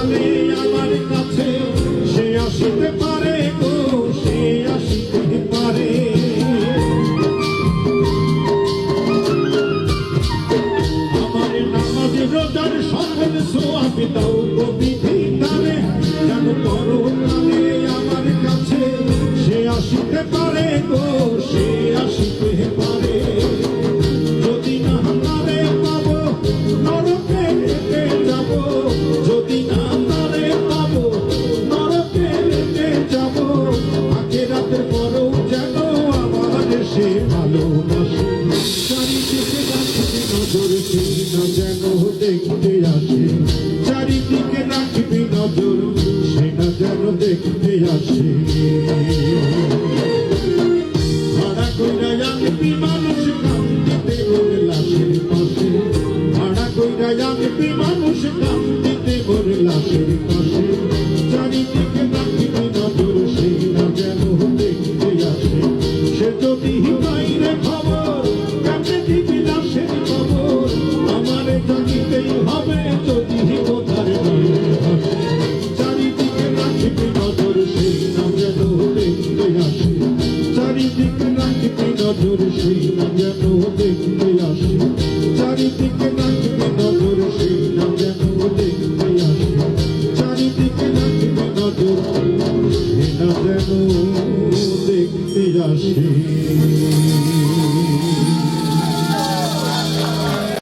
কালে আমার কাছে, সে আসিতে পারে গো সে আসিতে পারে। আমার নামাজ রোজার সকল সোয়াব আমার কাছে, সে আসিতে পারে যেন দেখতে আসে চারিদিকে রাখবি নজর সে না যেন দেখতে আসে ভাড়া কইরা আনবি মানুষ কান্দিতে ওর লাশের পাশে ভাড়া কইরা আনবি মানুষ কান্দিতে ওর লাশের পাশে চারিদিকে রাখবি নজর সেই না যেন দেখতে আসে সে যদি চারিদিকে নাকি নজর সেই যেন দেখতে আসে চারিদিকে না